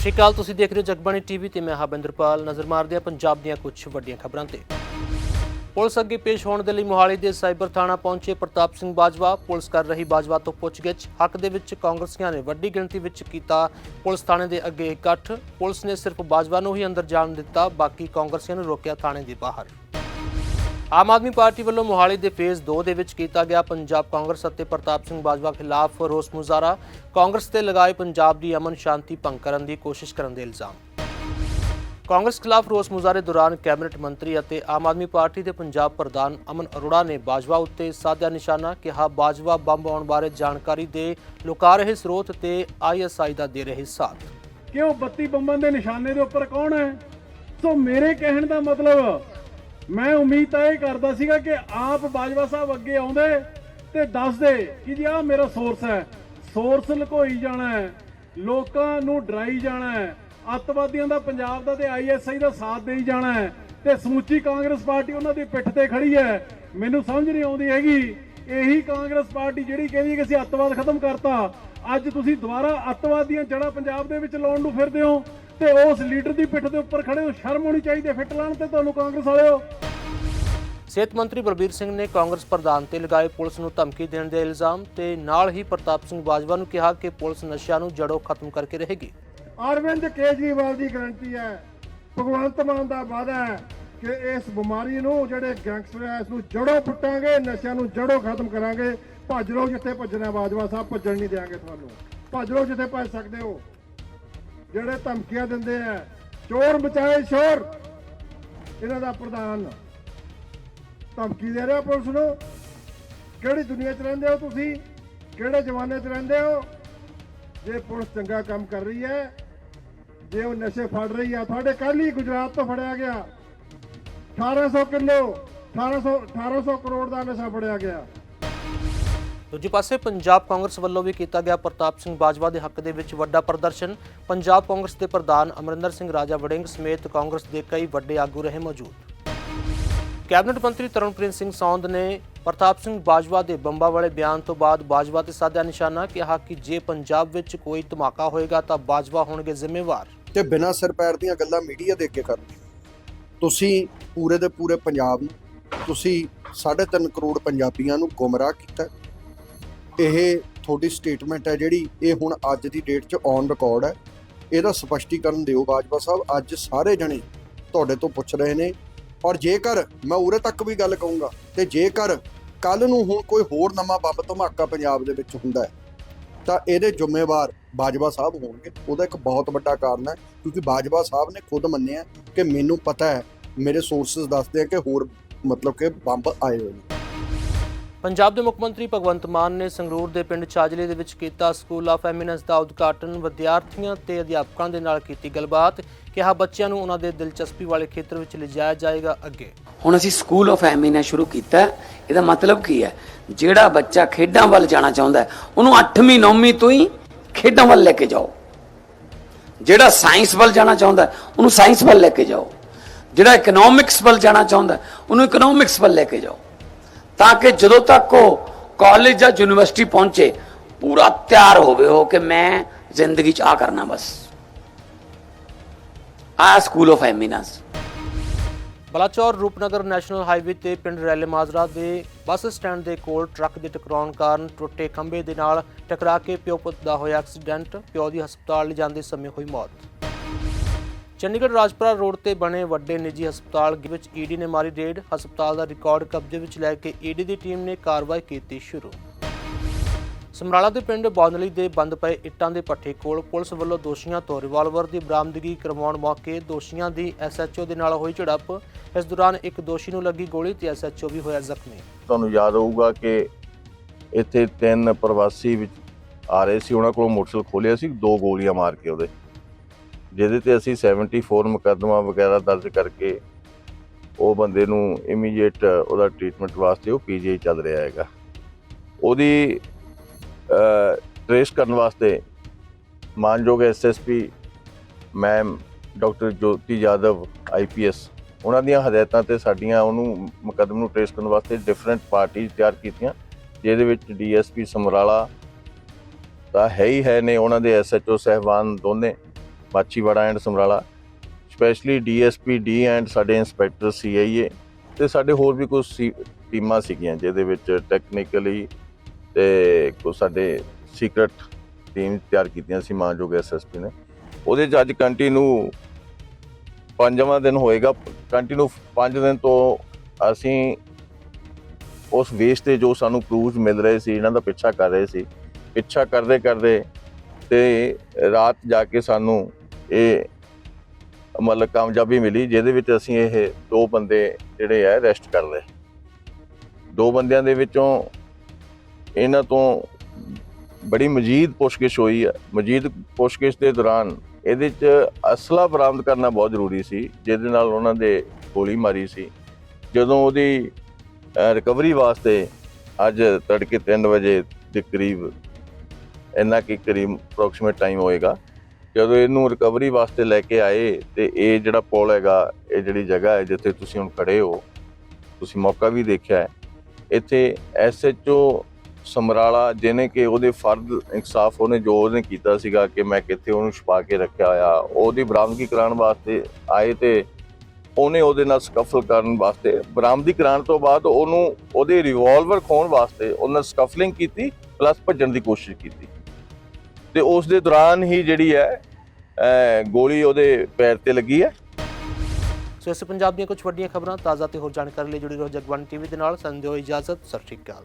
ਸ਼੍ਰੀ ਅਕਾਲ, ਤੁਸੀਂ ਦੇਖ ਰਹੇ ਹੋ ਜਗਬਾਣੀ ਟੀਵੀ ਤੇ ਮੈਂ ਹਾਬਿੰਦਰਪਾਲ ਨਜ਼ਰ ਮਾਰਦੇ ਹਾਂ ਪੰਜਾਬ ਦੀਆਂ ਕੁਝ ਵੱਡੀਆਂ ਖਬਰਾਂ ਤੇ। ਪੁਲਿਸ ਅੱਗੇ ਪੇਸ਼ ਹੋਣ ਦੇ ਲਈ ਮੋਹਾਲੀ ਦੇ ਸਾਈਬਰ ਥਾਣਾ ਪਹੁੰਚੇ ਪ੍ਰਤਾਪ ਸਿੰਘ ਬਾਜਵਾ। ਪੁਲਿਸ ਕਰ ਰਹੀ ਬਾਜਵਾ ਤੋਂ ਪੁੱਛਗਿੱਛ। ਹੱਕ ਦੇ ਵਿੱਚ ਕਾਂਗਰਸੀਆਂ ਨੇ ਵੱਡੀ ਗਿਣਤੀ ਵਿੱਚ ਕੀਤਾ ਪੁਲਿਸ ਥਾਣੇ ਦੇ ਅੱਗੇ ਇਕੱਠ। ਪੁਲਿਸ ਨੇ ਸਿਰਫ ਬਾਜਵਾ ਨੂੰ ਹੀ ਅੰਦਰ ਜਾਣ ਦਿੱਤਾ, ਬਾਕੀ ਕਾਂਗਰਸੀਆਂ ਨੂੰ ਰੋਕਿਆ ਥਾਣੇ ਦੇ ਬਾਹਰ। ਆਮ ਆਦਮੀ ਪਾਰਟੀ ਵੱਲੋਂ ਮੋਹਾਲੀ ਦੇ ਫੇਜ਼ 2 ਦੇ ਵਿੱਚ ਕੀਤਾ ਗਿਆ ਪੰਜਾਬ ਕਾਂਗਰਸ ਅਤੇ ਪ੍ਰਤਾਪ ਸਿੰਘ ਬਾਜਵਾ ਖਿਲਾਫ ਰੋਸ ਮੁਜ਼ਾਹਰਾ। ਕਾਂਗਰਸ ਤੇ ਲਗਾਏ ਪੰਜਾਬ ਦੀ ਅਮਨ ਸ਼ਾਂਤੀ ਭੰਗ ਕਰਨ ਦੀ ਕੋਸ਼ਿਸ਼ ਕਰਨ ਦੇ ਇਲਜ਼ਾਮ। ਕਾਂਗਰਸ ਖਿਲਾਫ ਰੋਸ ਮੁਜ਼ਾਹਰੇ ਦੌਰਾਨ ਕੈਬਨਿਟ ਮੰਤਰੀ ਅਤੇ ਆਮ ਆਦਮੀ ਪਾਰਟੀ ਦੇ ਪੰਜਾਬ ਪ੍ਰਧਾਨ ਅਮਨ ਅਰੋੜਾ ਨੇ ਬਾਜਵਾ ਉੱਤੇ ਸਾਧਿਆ ਨਿਸ਼ਾਨਾ ਕਿਹਾ, ਬਾਜਵਾ ਬੰਬ ਆਉਣ ਬਾਰੇ ਜਾਣਕਾਰੀ ਦੇ, ਲੁਕਾ ਰਹੇ ਸਰੋਤ ਤੇ ਆਈਐਸਆਈ ਦਾ ਦੇ ਰਹੇ ਸਾਥ। ਕਿ 32 ਬੰਬਾਂ ਦੇ ਨਿਸ਼ਾਨੇ ਦੇ ਉੱਪਰ ਕੌਣ ਹੈ? ਸੋ ਮੇਰੇ ਕਹਿਣ ਦਾ ਮਤਲਬ ਮੈਂ ਉਮੀਦ ਤਾਂ ਇਹ ਕਰਦਾ ਸੀਗਾ ਕਿ ਆਪ ਬਾਜਵਾ ਸਾਹਿਬ ਅੱਗੇ ਆਉਂਦੇ ਤੇ ਦੱਸਦੇ ਕਿ ਜੀ ਆਹ ਮੇਰਾ ਸੋਰਸ ਹੈ। ਸੋਰਸ ਲੁਕੋਈ ਜਾਣਾ ਹੈ, ਲੋਕਾਂ ਨੂੰ ਡਰਾਈ ਜਾਣਾ ਹੈ, ਅੱਤਵਾਦੀਆਂ ਦਾ ਪੰਜਾਬ ਦਾ ਤੇ ਆਈਐਸਆਈ ਦਾ ਸਾਥ ਦੇਈ ਜਾਣਾ ਹੈ ਤੇ ਸਮੁੱਚੀ ਕਾਂਗਰਸ ਪਾਰਟੀ ਉਹਨਾਂ ਦੀ ਪਿੱਠ ਤੇ ਖੜੀ ਹੈ। ਮੈਨੂੰ ਸਮਝ ਨਹੀਂ ਆਉਂਦੀ ਹੈਗੀ, ਇਹੀ ਕਾਂਗਰਸ ਪਾਰਟੀ ਜਿਹੜੀ ਕਹਿੰਦੀ ਕਿ ਅਸੀਂ ਅੱਤਵਾਦ ਖਤਮ ਕਰਤਾ, ਅੱਜ ਤੁਸੀਂ ਦੁਬਾਰਾ ਅੱਤਵਾਦੀਆਂ ਜੜ੍ਹਾਂ ਪੰਜਾਬ ਦੇ ਵਿੱਚ ਲਾਉਣ ਨੂੰ ਫਿਰਦੇ ਹੋ ਤੇ ਉਸ ਲੀਡਰ ਦੀ ਪਿੱਠ ਦੇ ਉੱਪਰ ਖੜੇ ਹੋ ਸ਼ਰਮ ਹੋਣੀ ਚਾਹੀਦੀ ਹੈ ਫਿੱਟ ਲਾਣ ਤੇ ਤੁਹਾਨੂੰ ਕਾਂਗਰਸ ਵਾਲਿਓ। ਸਿਹਤ ਮੰਤਰੀ ਬਲਬੀਰ ਸਿੰਘ ਨੇ ਕਾਂਗਰਸ ਪ੍ਰਧਾਨ ਤੇ ਲਗਾਏ ਪੁਲਿਸ ਨੂੰ ਧਮਕੀ ਦੇਣ ਦੇ ਇਲਜ਼ਾਮ ਤੇ ਨਾਲ ਹੀ ਪ੍ਰਤਾਪ ਸਿੰਘ ਬਾਜਵਾ ਨੂੰ ਕਿਹਾ ਕਿ ਪੁਲਿਸ ਨਸ਼ਿਆਂ ਨੂੰ ਜੜੋਂ ਖਤਮ ਕਰਕੇ ਰਹੇਗੀ। ਅਰਵਿੰਦ ਕੇਜਰੀਵਾਲ ਦੀ ਗਾਰੰਟੀ ਹੈ ਭਗਵੰਤ ਮਾਨ ਦਾ ਵਾਅਦਾ ਹੈ ਕਿ ਇਸ ਬਿਮਾਰੀ ਨੂੰ ਜਿਹੜੇ ਗੈਂਗਸਟਰ ਹੈ ਇਸ ਨੂੰ ਜੜੋਂ ਪੁੱਟਾਂਗੇ ਨਸ਼ਿਆਂ ਨੂੰ ਜੜੋਂ ਖਤਮ ਕਰਾਂਗੇ। ਭੱਜ ਲਓ ਜਿੱਥੇ ਭੱਜਣਾ ਬਾਜਵਾ ਸਾਹਿਬ ਭੱਜਣ ਨਹੀਂ ਦੇਾਂਗੇ ਤੁਹਾਨੂੰ। ਭੱਜ ਲਓ ਜਿੱਥੇ ਭੱਜ ਸਕਦੇ ਹੋ। ਜਿਹੜੇ ਧਮਕੀਆਂ ਦਿੰਦੇ ਆ, ਚੋਰ ਮਚਾਏ ਸ਼ੋਰ। ਇਹਨਾਂ ਦਾ ਪ੍ਰਧਾਨ ਧਮਕੀ ਦੇ ਰਿਹਾ ਪੁਲਿਸ ਨੂੰ। ਕਿਹੜੀ ਦੁਨੀਆ 'ਚ ਰਹਿੰਦੇ ਹੋ ਤੁਸੀਂ? ਕਿਹੜੇ ਜ਼ਮਾਨੇ 'ਚ ਰਹਿੰਦੇ ਹੋ? ਜੇ ਪੁਲਿਸ ਚੰਗਾ ਕੰਮ ਕਰ ਰਹੀ ਹੈ, ਜੇ ਉਹ ਨਸ਼ੇ ਫੜ ਰਹੀ ਆ, ਤੁਹਾਡੇ ਕੱਲ ਹੀ ਗੁਜਰਾਤ ਤੋਂ ਫੜਿਆ ਗਿਆ। 1800 ਕਿਲੋ 1800 1800 ਕਰੋੜ ਦਾ ਨਸ਼ਾ ਫੜਿਆ ਗਿਆ। ਦੂਜੇ ਪਾਸੇ ਪੰਜਾਬ ਕਾਂਗਰਸ ਵੱਲੋਂ ਵੀ ਕੀਤਾ ਗਿਆ ਪ੍ਰਤਾਪ ਸਿੰਘ ਬਾਜਵਾ ਦੇ ਹੱਕ ਦੇ ਵਿੱਚ ਵੱਡਾ ਪ੍ਰਦਰਸ਼ਨ। ਪੰਜਾਬ ਕਾਂਗਰਸ ਦੇ ਪ੍ਰਧਾਨ ਅਮਰਿੰਦਰ ਸਿੰਘ ਰਾਜਾ ਵੜਿੰਗ ਸਮੇਤ ਕਾਂਗਰਸ ਦੇ ਕਈ ਵੱਡੇ ਆਗੂ ਰਹੇ ਮੌਜੂਦ। ਕੈਬਨਿਟ ਮੰਤਰੀ ਤਰਨਪ੍ਰੀਤ ਸਿੰਘ ਸੌਂਦ ਨੇ ਪ੍ਰਤਾਪ ਸਿੰਘ ਬਾਜਵਾ ਦੇ ਬੰਬਾ ਵਾਲੇ ਬਿਆਨ ਤੋਂ ਬਾਅਦ ਬਾਜਵਾ ਤੇ ਸਾਧਿਆ ਨਿਸ਼ਾਨਾ ਕਿਹਾ ਕਿ ਜੇ ਪੰਜਾਬ ਵਿੱਚ ਕੋਈ ਧਮਾਕਾ ਹੋਏਗਾ ਤਾਂ ਬਾਜਵਾ ਹੋਣਗੇ ਜ਼ਿੰਮੇਵਾਰ। ਤੇ ਬਿਨਾਂ ਸਿਰ ਪੈਰ ਦੀਆਂ ਗੱਲਾਂ ਮੀਡੀਆ ਦੇ ਅੱਗੇ ਕਰਦੇ ਤੁਸੀਂ ਪੂਰੇ ਦੇ ਪੂਰੇ ਪੰਜਾਬ ਨੂੰ, ਤੁਸੀਂ 3.5 ਕਰੋੜ ਪੰਜਾਬੀਆਂ ਨੂੰ ਗੁੰਮਰਾਹ ਕੀਤਾ। ਇਹ ਤੁਹਾਡੀ ਸਟੇਟਮੈਂਟ ਹੈ ਜਿਹੜੀ ਇਹ ਹੁਣ ਅੱਜ ਦੀ ਡੇਟ 'ਚ ਔਨ ਰਿਕਾਰਡ ਹੈ। ਇਹਦਾ ਸਪਸ਼ਟੀਕਰਨ ਦਿਓ ਬਾਜਵਾ ਸਾਹਿਬ, ਅੱਜ ਸਾਰੇ ਜਣੇ ਤੁਹਾਡੇ ਤੋਂ ਪੁੱਛ ਰਹੇ ਨੇ। ਔਰ ਜੇਕਰ, ਮੈਂ ਉਰੇ ਤੱਕ ਵੀ ਗੱਲ ਕਹੂੰਗਾ, ਤੇ ਜੇਕਰ ਕੱਲ ਨੂੰ ਹੁਣ ਕੋਈ ਹੋਰ ਨਵਾਂ ਬੰਬ ਧਮਾਕਾ ਪੰਜਾਬ ਦੇ ਵਿੱਚ ਹੁੰਦਾ ਹੈ, ਤਾਂ ਇਹਦੇ ਜ਼ਿੰਮੇਵਾਰ ਬਾਜਵਾ ਸਾਹਿਬ ਹੋਣਗੇ। ਉਹਦਾ ਇੱਕ ਬਹੁਤ ਵੱਡਾ ਕਾਰਨ ਹੈ, ਕਿਉਂਕਿ ਬਾਜਵਾ ਸਾਹਿਬ ਨੇ ਖੁਦ ਮੰਨਿਆ ਕਿ ਮੈਨੂੰ ਪਤਾ ਹੈ, ਮੇਰੇ ਸੋਰਸਸ ਦੱਸਦੇ ਆ ਕਿ ਹੋਰ ਮਤਲਬ ਕਿ ਬੰਬ ਆਏ ਹੋਏ ਨੇ। ਪੰਜਾਬ ਦੇ ਮੁੱਖ ਮੰਤਰੀ ਭਗਵੰਤ ਮਾਨ ਨੇ ਸੰਗਰੂਰ ਦੇ ਪਿੰਡ ਛਾਜਲੇ ਦੇ ਵਿੱਚ ਕੀਤਾ ਸਕੂਲ ਆਫ ਐਮੀਨੈਂਸ ਦਾ ਉਦਘਾਟਨ, ਵਿਦਿਆਰਥੀਆਂ ਤੇ ਅਧਿਆਪਕਾਂ ਦੇ ਨਾਲ ਕੀਤੀ ਗੱਲਬਾਤ, ਕਿਹਾ ਬੱਚਿਆਂ ਨੂੰ ਉਹਨਾਂ ਦੇ ਦਿਲਚਸਪੀ ਵਾਲੇ ਖੇਤਰ ਵਿੱਚ ਲਿਜਾਇਆ ਜਾਏਗਾ ਅੱਗੇ। ਹੁਣ ਅਸੀਂ ਸਕੂਲ ਆਫ ਐਮੀ ਸ਼ੁਰੂ ਕੀਤਾ ਇਹਦਾ ਮਤਲਬ ਕੀ ਹੈ? ਜਿਹੜਾ ਬੱਚਾ ਖੇਡਾਂ ਵੱਲ ਜਾਣਾ ਚਾਹੁੰਦਾ ਉਹਨੂੰ 8ਵੀਂ 9ਵੀਂ ਤੋਂ ਹੀ ਖੇਡਾਂ ਵੱਲ ਲੈ ਕੇ ਜਾਓ। ਜਿਹੜਾ ਸਾਇੰਸ ਵੱਲ ਜਾਣਾ ਚਾਹੁੰਦਾ ਉਹਨੂੰ ਸਾਇੰਸ ਵੱਲ ਲੈ ਕੇ ਜਾਓ। ਜਿਹੜਾ ਇਕਨੋਮਿਕਸ ਵੱਲ ਜਾਣਾ ਚਾਹੁੰਦਾ ਉਹਨੂੰ ਇਕਨੋਮਿਕਸ ਵੱਲ ਲੈ ਕੇ ਜਾਓ। ਤਾਂ ਕਿ ਜਦੋਂ ਤੱਕ ਉਹ ਕਾਲਜ ਜਾਂ ਯੂਨੀਵਰਸਿਟੀ ਪਹੁੰਚੇ, ਪੂਰਾ ਤਿਆਰ ਹੋਵੇ ਉਹ ਕਿ ਮੈਂ ਜ਼ਿੰਦਗੀ 'ਚ ਆ ਕਰਨਾ ਬਸ। ਆ school of eminence Balachaur Rupnagar national highway ਤੇ ਪਿੰਡ ਰੈਲੇ ਮਾਜਰਾ ਦੇ ਬੱਸ ਸਟੈਂਡ ਦੇ ਕੋਲ ਟਰੱਕ ਦੇ ਟਕਰਾਉਣ ਕਾਰਨ ਟੁੱਟੇ ਖੰਭੇ ਦੇ ਨਾਲ ਟਕਰਾ ਕੇ ਪਿਓ ਪੁੱਤ ਦਾ ਹੋਇਆ ਐਕਸੀਡੈਂਟ, ਪਿਓ ਦੀ ਹਸਪਤਾਲ ਲਿਜਾਂਦੇ ਸਮੇਂ ਹੋਈ ਮੌਤ। ਚੰਡੀਗੜ੍ਹ ਰਾਜਪੁਰਾ ਰੋਡ ਤੇ ਬਣੇ ਵੱਡੇ ਨਿੱਜੀ ਹਸਪਤਾਲ ਵਿੱਚ ਈਡੀ ਨੇ ਮਾਰੀ ਰੇਡ। ਹਸਪਤਾਲ ਦਾ ਰਿਕਾਰਡ ਕਬਜ਼ੇ ਵਿੱਚ ਲੈ ਕੇ ਈਡੀ ਦੀ ਟੀਮ ਨੇ ਕਾਰਵਾਈ ਕੀਤੀ ਸ਼ੁਰੂ। ਸਮਰਾਲਾ ਦੇ ਪਿੰਡ ਬੌਂਦਲੀ ਦੇ ਬੰਦ ਪਏ ਇੱਟਾਂ ਦੇ ਪੱਠੇ ਕੋਲ ਪੁਲਿਸ ਵੱਲੋਂ ਦੋਸ਼ੀਆਂ ਤੋਂ ਰਿਵਾਲਵਰ ਦੀ ਬਰਾਮਦਗੀ ਕਰਵਾਉਣ ਮੌਕੇ ਦੋਸ਼ੀਆਂ ਦੀ ਐਸਐਚਓ ਦੇ ਨਾਲ ਹੋਈ ਝੜਪ। ਇਸ ਦੌਰਾਨ ਇੱਕ ਦੋਸ਼ੀ ਨੂੰ ਲੱਗੀ ਗੋਲੀ ਤੇ ਐਸਐਚਓ ਵੀ ਹੋਇਆ ਜ਼ਖਮੀ। ਤੁਹਾਨੂੰ ਯਾਦ ਹੋਊਗਾ ਕਿ ਇੱਥੇ ਤਿੰਨ ਪ੍ਰਵਾਸੀ ਵਿੱਚ ਆ ਰਹੇ ਸੀ। ਉਹਨਾਂ ਕੋਲੋਂ ਮੋਟਰਸਾਈਕਲ ਖੋਲਿਆ ਸੀ। ਦੋ ਗੋਲੀਆਂ ਮਾਰ ਕੇ ਉਹਦੇ ਜਿਹਦੇ ਤੇ ਅਸੀਂ 74 ਮੁਕੱਦਮਾ ਵਗੈਰਾ ਦਰਜ ਕਰਕੇ ਉਹ ਬੰਦੇ ਨੂੰ ਇਮੀਡੀਏਟ ਉਹਦਾ ਟ੍ਰੀਟਮੈਂਟ ਵਾਸਤੇ ਉਹ ਪੀਜੀਆਈ ਚੱਲ ਰਿਹਾ ਹੈਗਾ। ਉਹਦੀ ਟ੍ਰੇਸ ਕਰਨ ਵਾਸਤੇ ਮਾਨਯੋਗ SSP ma'am doctor Jyoti Yadav IPS ਉਹਨਾਂ ਦੀਆਂ ਹਦਾਇਤਾਂ ਤੇ ਸਾਡੀਆਂ ਉਹਨੂੰ ਮੁਕੱਦਮੇ ਨੂੰ ਟ੍ਰੇਸ ਕਰਨ ਵਾਸਤੇ ਡਿਫਰੈਂਟ ਪਾਰਟੀਆਂ ਤਿਆਰ ਕੀਤੀਆਂ, ਜਿਹਦੇ ਵਿੱਚ ਡੀਐਸਪੀ ਸਮਰਾਲਾ ਤਾਂ ਹੈ ਹੀ ਹੈ ਨੇ, ਉਹਨਾਂ ਦੇ ਐਸਐਚਓ ਸਹਿਬਾਨ ਦੋਨੇ Machhiwara and Samrala, specially DSP D and ਸਾਡੇ ਇੰਸਪੈਕਟਰ ਸੀਆਈਏ ਤੇ ਸਾਡੇ ਹੋਰ ਵੀ ਕੁਝ ਟੀਮਾਂ ਸੀਗੀਆਂ ਜਿਹਦੇ ਵਿੱਚ ਟੈਕਨੀਕਲੀ ਤੇ ਕੁਝ ਸਾਡੇ ਸੀਕ੍ਰੇਟ ਟੀਮ ਤਿਆਰ ਕੀਤੀਆਂ ਸੀ, ਮਾਨਯੋਗ ਐਸਐਸਪੀ ਨੇ। ਉਹਦੇ 'ਚ ਅੱਜ ਕੰਟੀਨਿਊ ਪੰਜਵਾਂ ਦਿਨ ਹੋਏਗਾ ਕੰਟੀਨਿਊ 5 ਦਿਨ ਤੋਂ ਅਸੀਂ ਉਸ ਵੇਸ ਤੇ ਜੋ ਸਾਨੂੰ ਪ੍ਰੂਫ ਮਿਲ ਰਹੇ ਸੀ, ਇਹਨਾਂ ਦਾ ਪਿੱਛਾ ਕਰ ਰਹੇ ਸੀ। ਪਿੱਛਾ ਕਰਦੇ ਕਰਦੇ ਤੇ ਰਾਤ ਜਾ ਕੇ ਸਾਨੂੰ ਇਹ ਮਤਲਬ ਕਾਮਯਾਬੀ ਮਿਲੀ, ਜਿਹਦੇ ਵਿੱਚ ਅਸੀਂ ਇਹ ਦੋ ਬੰਦੇ ਜਿਹੜੇ ਆ ਅਰੈਸਟ ਕਰ ਲਏ। ਦੋ ਬੰਦਿਆਂ ਦੇ ਵਿੱਚੋਂ ਇਹਨਾਂ ਤੋਂ ਬੜੀ ਮਜੀਦ ਪੁੱਛਗਿੱਛ ਹੋਈ ਹੈ ਮਜੀਦ ਪੁੱਛਗਿੱਛ ਦੇ ਦੌਰਾਨ ਇਹਦੇ 'ਚ ਅਸਲਾ ਬਰਾਮਦ ਕਰਨਾ ਬਹੁਤ ਜ਼ਰੂਰੀ ਸੀ, ਜਿਹਦੇ ਨਾਲ ਉਹਨਾਂ ਦੇ ਗੋਲੀ ਮਾਰੀ ਸੀ। ਜਦੋਂ ਉਹਦੀ ਰਿਕਵਰੀ ਵਾਸਤੇ ਅੱਜ ਤੜਕੇ 3 ਵਜੇ ਦੇ ਕਰੀਬ, ਇੰਨਾ ਕੀ ਕਰੀਬ ਅਪਰੋਕਸੀਮੇਟ ਟਾਈਮ ਹੋਏਗਾ ਜਦੋਂ ਇਹਨੂੰ ਰਿਕਵਰੀ ਵਾਸਤੇ ਲੈ ਕੇ ਆਏ ਤੇ ਇਹ ਜਿਹੜਾ ਪੁਲ ਹੈਗਾ, ਇਹ ਜਿਹੜੀ ਜਗ੍ਹਾ ਹੈ ਜਿੱਥੇ ਤੁਸੀਂ ਹੁਣ ਖੜੇ ਹੋ, ਤੁਸੀਂ ਮੌਕਾ ਵੀ ਦੇਖਿਆ ਹੈ। ਇੱਥੇ ਐਸਐਚਓ ਸਮਰਾਲਾ ਜਿਹਨੇ ਕਿ ਉਹਦੇ ਫਰਦ ਇਨਸਾਫ ਉਹਨੇ ਜੋ ਉਹਨੇ ਕੀਤਾ ਸੀਗਾ ਕਿ ਮੈਂ ਕਿੱਥੇ ਉਹਨੂੰ ਛੁਪਾ ਕੇ ਰੱਖਿਆ ਹੋਇਆ, ਉਹਦੀ ਬਰਾਮਦਗੀ ਕਰਾਉਣ ਵਾਸਤੇ ਆਏ ਤੇ ਉਹਨੇ ਉਹਦੇ ਨਾਲ ਸਕਫਲ ਕਰਨ ਵਾਸਤੇ ਬਰਾਮਦੀ ਕਰਾਉਣ ਤੋਂ ਬਾਅਦ ਉਹਨੂੰ ਉਹਦੇ ਰਿਵਾਲਵਰ ਖੋਣ ਵਾਸਤੇ ਉਹਨਾਂ ਸਕਫਲਿੰਗ ਕੀਤੀ ਪਲੱਸ ਭੱਜਣ ਦੀ ਕੋਸ਼ਿਸ਼ ਕੀਤੀ। ਤੇ ਉਸ ਦੇ ਦੌਰਾਨ ਹੀ ਜਿਹੜੀ ਹੈ ਗੋਲੀ ਉਹਦੇ ਪੈਰ ਤੇ ਲੱਗੀ ਹੈ। ਸੋ ਇਸ ਪੰਜਾਬ ਦੀਆਂ ਕੁਝ ਵੱਡੀਆਂ ਖਬਰਾਂ, ਤਾਜ਼ਾ ਤੇ ਹੋਰ ਜਾਣਕਾਰੀ ਲਈ ਜੁੜੇ ਰਹੋ ਜਗਬਾਣੀ ਟੀਵੀ ਦੇ ਨਾਲ। ਸੰਜੋ ਇਜਾਜ਼ਤ, ਸਤਿ ਸ਼੍ਰੀ ਅਕਾਲ।